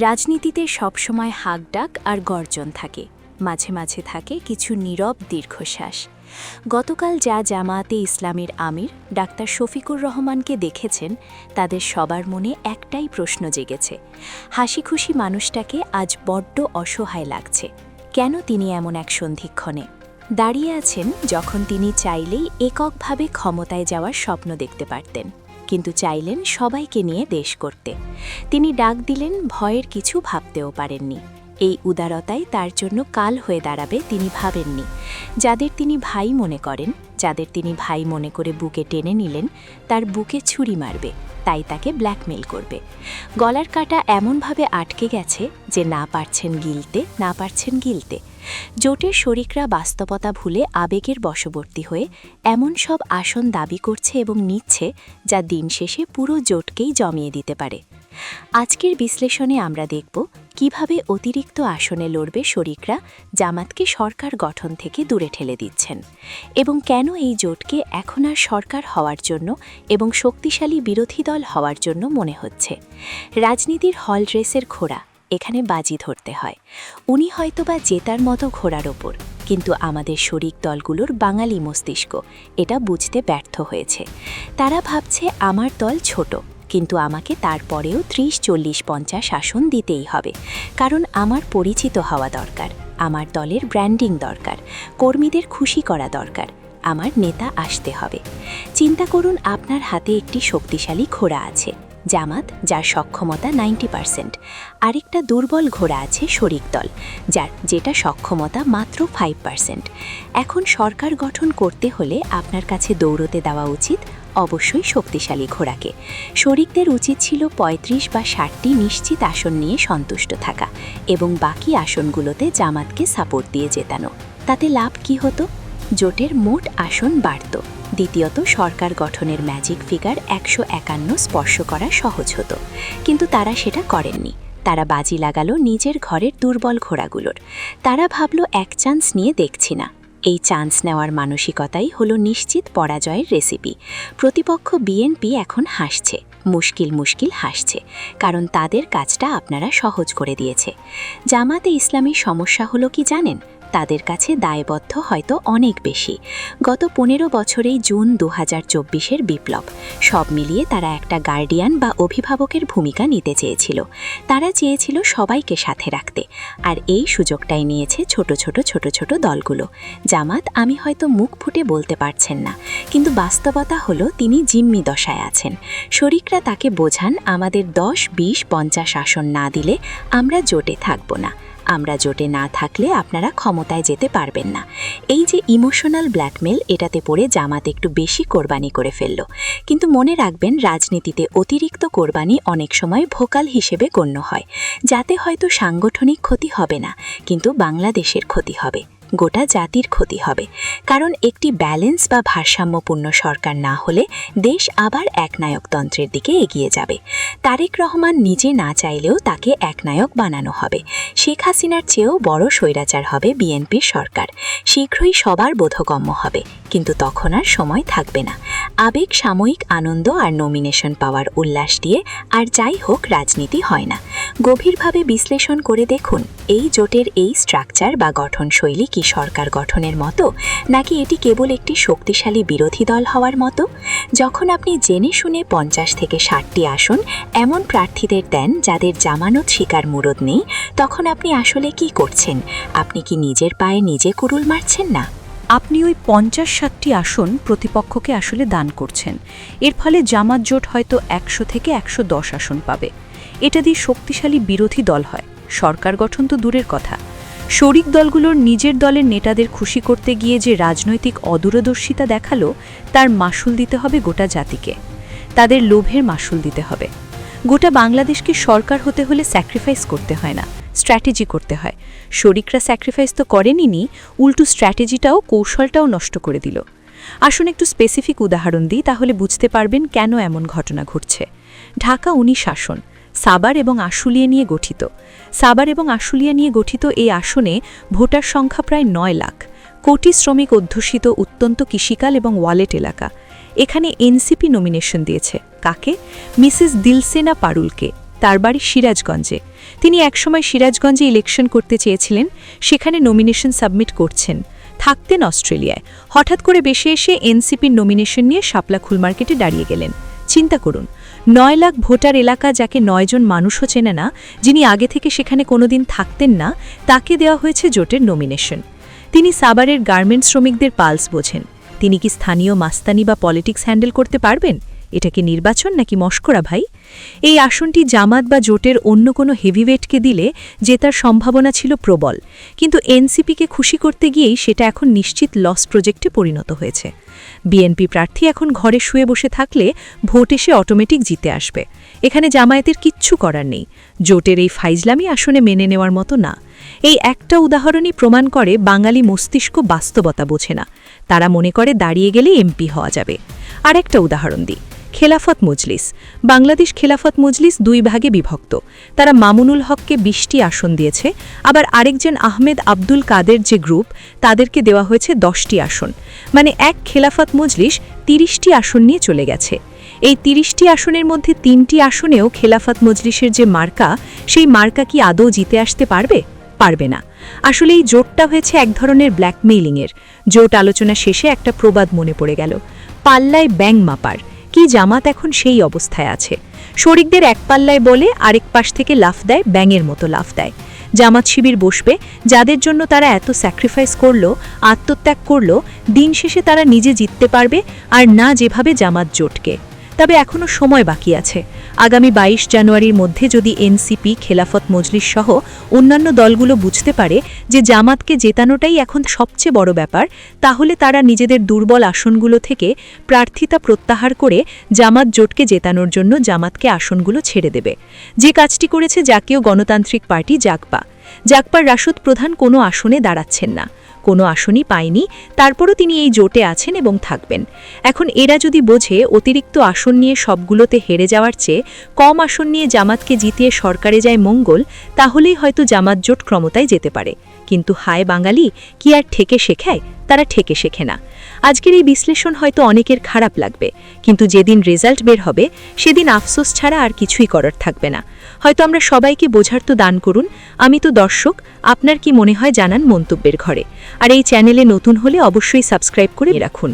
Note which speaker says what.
Speaker 1: রাজনীতিতে সবসময় হাকডাক আর গর্জন থাকে। মাঝে মাঝে থাকে কিছু নীরব দীর্ঘশ্বাস। গতকাল যা জামায়াতে ইসলামের আমির ডাক্তার শফিকুর রহমানকে দেখেছেন, তাদের সবার মনে একটাই প্রশ্ন জেগেছে। হাসি খুশি মানুষটাকে আজ বড্ড অসহায় লাগছে। কেন তিনি এমন এক সন্ধিক্ষণে? দাঁড়িয়ে আছেন যখন তিনি চাইলেই এককভাবে ক্ষমতায় যাওয়ার স্বপ্ন দেখতে পারতেন। কিন্তু চাইলেন সবাইকে নিয়ে দেশ করতে। তিনি ডাক দিলেন, ভয়ের কিছু ভাবতেও পারেননি। এই উদারতাই তার জন্য কাল হয়ে দাঁড়াবে তিনি ভাবেননি। যাদের তিনি ভাই মনে করেন, যাদের তিনি ভাই মনে করে বুকে টেনে নিলেন, তার বুকে ছুরি মারবে। তাই তাকে ব্ল্যাকমেল করবে। গলার কাটা এমনভাবে আটকে গেছে যে না পারছেন গিলতে, না পারছেন গিলতে। জোটের শরিকরা বাস্তবতা ভুলে আবেগের বশবর্তী হয়ে এমন সব আসন দাবি করছে এবং নিচ্ছে যা দিন শেষে পুরো জোটকেই জমিয়ে দিতে পারে। আজকের বিশ্লেষণে আমরা দেখব কীভাবে অতিরিক্ত আসনে লড়বে শরিকরা জামাতকে সরকার গঠন থেকে দূরে ঠেলে দিচ্ছেন এবং কেন এই জোটকে এখন আর সরকার হওয়ার জন্য এবং শক্তিশালী বিরোধী দল হওয়ার জন্য মনে হচ্ছে। রাজনীতির হল রেসের ঘোড়া এখানে বাজি ধরতে হয়। উনি হয়তোবা জেতার মতো ঘোড়ার ওপর, কিন্তু আমাদের শরিক দলগুলোর বাঙালি মস্তিষ্ক এটা বুঝতে ব্যর্থ হয়েছে। তারা ভাবছে আমার দল ছোট কিন্তু আমাকে তারপরেও ত্রিশ, চল্লিশ, পঞ্চাশ আসন দিতেই হবে। কারণ আমার পরিচিত হওয়া দরকার, আমার দলের ব্র্যান্ডিং দরকার, কর্মীদের খুশি করা দরকার, আমার নেতা আসতে হবে। চিন্তা করুন আপনার হাতে একটি শক্তিশালী ঘোড়া আছে, জামাত, যার সক্ষমতা নাইনটি পারসেন্ট। আরেকটা দুর্বল ঘোড়া আছে শরিক দল, যার যেটা সক্ষমতা মাত্র ফাইভ পারসেন্ট। এখন সরকার গঠন করতে হলে আপনার কাছে দৌড়তে দেওয়া উচিত অবশ্যই শক্তিশালী ঘোড়াকে। শরিকদের উচিত ছিল ৩৫ বা ষাটটি নিশ্চিত আসন নিয়ে সন্তুষ্ট থাকা এবং বাকি আসনগুলোতে জামাতকে সাপোর্ট দিয়ে জেতানো। তাতে লাভ কি হতো? জোটের মোট আসন বাড়ত। দ্বিতীয়ত, সরকার গঠনের ম্যাজিক ফিগার একশো একান্ন স্পর্শ করা সহজ হতো। কিন্তু তারা সেটা করেননি। তারা বাজি লাগালো নিজের ঘরের দুর্বল ঘোড়াগুলোর। তারা ভাবল, এক চান্স নিয়ে দেখছি না। এই চান্স নেওয়ার মানসিকতাই হলো নিশ্চিত পরাজয়ের রেসিপি। প্রতিপক্ষ বিএনপি এখন হাসছে, মুশকিল মুশকিল হাসছে, কারণ তাদের কাজটা আপনারা সহজ করে দিয়েছে। জামাতে ইসলামীর সমস্যা হলো কি জানেন? তাদের কাছে দায়বদ্ধ হয়তো অনেক বেশি। গত পনেরো বছরেই জুন দু হাজার চব্বিশের বিপ্লব। সব মিলিয়ে তারা একটা গার্ডিয়ান বা অভিভাবকের ভূমিকা নিতে চেয়েছিল। তারা চেয়েছিল সবাইকে সাথে রাখতে। আর এই সুযোগটাই নিয়েছে ছোট ছোট ছোট ছোট দলগুলো। জামাত, আমি হয়তো মুখ ফুটে বলতে পারছেন না, কিন্তু বাস্তবতা হলো তিনি জিম্মি দশায় আছেন। শরিকরা তাকে বোঝান, আমাদের দশ, বিশ, পঞ্চাশ আসন না দিলে আমরা জোটে থাকব না। আমরা জোটে না থাকলে আপনারা ক্ষমতায় যেতে পারবেন না। এই যে ইমোশনাল ব্ল্যাকমেল, এটাতে পড়ে জামাত একটু বেশি কোরবানি করে ফেলল। কিন্তু মনে রাখবেন, রাজনীতিতে অতিরিক্ত কোরবানি অনেক সময় ভোকাল হিসেবে গণ্য হয়। যাতে হয়তো সাংগঠনিক ক্ষতি হবে না, কিন্তু বাংলাদেশের ক্ষতি হবে। গোটা জাতির ক্ষতি হবে। কারণ একটি ব্যালেন্স বা ভারসাম্যপূর্ণ সরকার না হলে দেশ আবার একনায়কতন্ত্রের দিকে এগিয়ে যাবে। তারেক রহমান নিজে না চাইলেও তাকে একনায়ক বানানো হবে। শেখ হাসিনার চেয়েও বড় স্বৈরাচার হবে বিএনপির সরকার। শীঘ্রই সবার বোধগম্য হবে, কিন্তু তখন আর সময় থাকবে না। আবেগ, সাময়িক আনন্দ আর নমিনেশন পাওয়ার উল্লাস দিয়ে আর যাই হোক, রাজনীতি হয় না। গভীরভাবে বিশ্লেষণ করে দেখুন, এই জোটের এই স্ট্রাকচার বা গঠনশৈলী কি? সরকার গঠনের মতো, নাকি এটি কেবল একটি শক্তিশালী বিরোধী দল হওয়ার মতো? যখন আপনি জেনে শুনে পঞ্চাশ থেকে ষাটটি আসন এমন প্রার্থীদের দেন যাদের জামানত শিকার মুরদ নেই, তখন আপনি আসলে কি করছেন? আপনি কি নিজের পায়ে নিজে কুরুল মারছেন না?
Speaker 2: আপনি ওই পঞ্চাশ ষাটটি আসন প্রতিপক্ষকে আসলে দান করছেন। এর ফলে জামাত জোট হয়তো একশো থেকে একশো দশ আসন পাবে। এটা দিয়ে শক্তিশালী বিরোধী দল হয়। সরকার গঠন তো দূরের কথা। শরিক দলগুলোর নিজের দলের নেতাদের খুশি করতে গিয়ে যে রাজনৈতিক অদূরদর্শিতা দেখাল, তার মাসুল দিতে হবে গোটা জাতিকে। তাদের লোভের মাসুল দিতে হবে। গোটা বাংলাদেশকে সরকার হতে হলে স্যাক্রিফাইস করতে হয় না স্ট্র্যাটেজি করতে হয়। শরিকরা স্যাক্রিফাইস তো করেনি উল্টো স্ট্র্যাটেজিটাও কৌশলটাও নষ্ট করে দিল। আসুন একটু স্পেসিফিক উদাহরণ দিই, তাহলে বুঝতে পারবেন কেন এমন ঘটনা ঘটছে। ঢাকা উনি শাসন সাবার এবং আশুলিয়া নিয়ে গঠিত। সাবার এবং আশুলিয়া নিয়ে গঠিত এই আসনে ভোটার সংখ্যা প্রায় নয় লাখ। কোটি শ্রমিক অধ্যুষিত অত্যন্ত কৃষিকাল এবং ওয়ালেট এলাকা। এখানে এনসিপি নমিনেশন দিয়েছে। কাকে? মিসেস দিলসেনা পারুলকে। তার বাড়ি সিরাজগঞ্জে। তিনি একসময় সিরাজগঞ্জে ইলেকশন করতে চেয়েছিলেন, সেখানে নমিনেশন সাবমিট করছেন। থাকতেন অস্ট্রেলিয়ায়। হঠাৎ করে বেশে এসে এনসিপির নমিনেশন নিয়ে শাপলা খুল মার্কেটে দাঁড়িয়ে গেলেন। চিন্তা করুন নয় লাখ ভোটার এলাকা যাকে নয়জন মানুষও চেনে না, যিনি আগে থেকে সেখানে কোনোদিন থাকতেন না, তাকে দেওয়া হয়েছে জোটের নমিনেশন তিনি সাবারের গার্মেন্টস শ্রমিকদের পালস বোঝেন। তিনি কি স্থানীয় মাস্তানি বা পলিটিক্স হ্যান্ডেল করতে পারবেন? এটা কি নির্বাচন নাকি মস্করা ভাই? এই আসনটি জামাত বা জোটের অন্য কোনো হেভিওয়েটকে দিলে জেতার সম্ভাবনা ছিল প্রবল। কিন্তু এনসিপিকে খুশি করতে গিয়েই সেটা এখন নিশ্চিত লস প্রজেক্টে পরিণত হয়েছে। বিএনপি প্রার্থী এখন ঘরে শুয়ে বসে থাকলে ভোট এসে অটোমেটিক জিতে আসবে। এখানে জামায়াতের কিচ্ছু করার নেই। জোটের এই ফাইজলামি আসনে মেনে নেওয়ার মতো না। এই একটা উদাহরণই প্রমাণ করে বাঙালি মস্তিষ্ক বাস্তবতা বোঝে না। তারা মনে করে দাঁড়িয়ে গেলে এমপি হওয়া যাবে। আরেকটা উদাহরণ দিই। খেলাফত মজলিস। বাংলাদেশ খেলাফত মজলিস দুই ভাগে বিভক্ত। তারা মামুনুল হককে বিশটি আসন দিয়েছে, আবার আরেকজন আহমেদ আব্দুল কাদের যে গ্রুপ, তাদেরকে দেওয়া হয়েছে দশটি আসন। মানে এক খেলাফত মজলিস তিরিশটি আসন নিয়ে চলে গেছে। এই তিরিশটি আসনের মধ্যে তিনটি আসনেও খেলাফত মজলিসের যে মার্কা, সেই মার্কা কি আদৌ জিতে আসতে পারবে? পারবে না। আসলে এই জোটটা হয়েছে এক ধরনের ব্ল্যাকমেইলিংয়ের। জোট আলোচনা শেষে একটা প্রবাদ মনে পড়ে গেল। পাল্লায় ব্যাং মাপার। কি জামাত এখন সেই অবস্থায় আছে? শরিকদের এক পাল্লায় বলে, আরেক পাশ থেকে লাফ দেয়, ব্যাঙের মতো লাফ দেয়। জামাত শিবির বসবে, যাদের জন্য তারা এত স্যাক্রিফাইস করল, আত্মত্যাগ করল, দিন শেষে তারা নিজে জিততে পারবে, আর না যেভাবে জামাত জোটকে। তবে এখনও সময় বাকি আছে। আগামী ২২ জানুয়ারির মধ্যে যদি এনসিপি, খেলাফত মজলিস সহ অন্যান্য দলগুলো বুঝতে পারে যে জামাতকে জেতানোটাই এখন সবচেয়ে বড় ব্যাপার, তাহলে তারা নিজেদের দুর্বল আসনগুলো থেকে প্রার্থিতা প্রত্যাহার করে জামাত জোটকে জেতানোর জন্য জামাতকে আসনগুলো ছেড়ে দেবে। যে কাজটি করেছে জাতীয় গণতান্ত্রিক পার্টি জাকপা জাকপার রাসদ প্রধান কোনো আসনে দাঁড়াচ্ছেন না। কোনো আসনই পায়নি, তারপরও তিনি এই জোটে আছেন এবং থাকবেন। এখন এরা যদি বোঝে অতিরিক্ত আসন নিয়ে সবগুলোতে হেরে যাওয়ার চেয়ে কম আসন নিয়ে জামাতকে জিতিয়ে সরকারে যায় মঙ্গল, তাহলেই হয়তো জামাত জোট ক্ষমতায় যেতে পারে। কিন্তু হায় বাঙালি, কি আর ঠেকে শেখায়? তারা ঠেকে শেখে না। আজকের এই বিশ্লেষণ হয়তো অনেকের খারাপ লাগবে, কিন্তু যেদিন রেজাল্ট বের হবে, সেদিন আফসোস ছাড়া আর কিছুই করার থাকবে না। হয়তো আমরা সবাইকে বোঝার তো দান করুন, আমি তো দর্শক, আপনার কি মনে হয় জানান মন্তব্যের ঘরে। আর এই চ্যানেলে নতুন হলে অবশ্যই সাবস্ক্রাইব করে রাখুন।